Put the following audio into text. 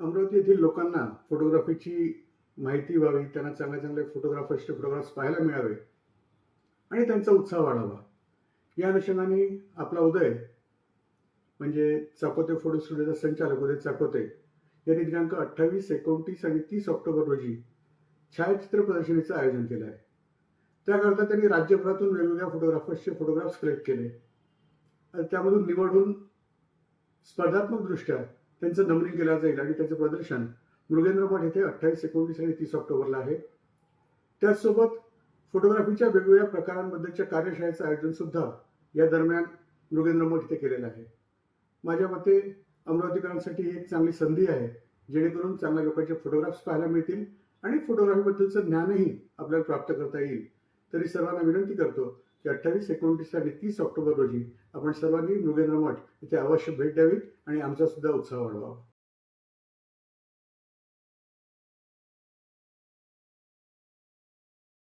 अमरावती येथील लोकांना फोटोग्राफीची माहिती व्हावी त्यांना चांगले चांगले फोटोग्राफर्सचे फोटोग्राफ्स पाहायला मिळावे आणि त्यांचा उत्साह वाढावा. या अनुषंगाने आपला उदय म्हणजे चाकोते फोटो स्टुडिओचा संचालक उदय चाकोते यांनी दिनांक अठ्ठावीस एकोणतीस आणि तीस ऑक्टोबर रोजी छायाचित्र प्रदर्शनीचं आयोजन केलं आहे. त्याकरता त्यांनी राज्यभरातून वेगवेगळ्या फोटोग्राफर्सचे फोटोग्राफ्स कलेक्ट केले. आणि त्यामधून निवडून स्पर्धात्मकदृष्ट्या त्यांचं नमनी केलं जाईल आणि त्याचं प्रदर्शन मृगेंद्र मठ येथे अठ्ठावीस एकोणतीस आणि तीस ऑक्टोबरला आहे. त्याचसोबत फोटोग्राफीच्या वेगवेगळ्या प्रकारांबद्दलच्या कार्यशाळेचं आयोजन सुद्धा या दरम्यान मृगेंद्र मठ इथे केलेलं आहे. माझ्या मते अमरावतीकरांसाठी ही एक चांगली संधी आहे जेणेकरून चांगल्या लोकांचे फोटोग्राफ्स पाहायला मिळतील आणि फोटोग्राफीबद्दलचं ज्ञानही आपल्याला प्राप्त करता येईल. तरी सर्वांना विनंती करतो की अठ्ठावीस एकोणतीस आणि तीस ऑक्टोबर रोजी आपण सर्वांनी मृगेंद्र मठ इथे अवश्य भेट द्यावी आणि आमचा सुद्धा उत्साह वाढवावा.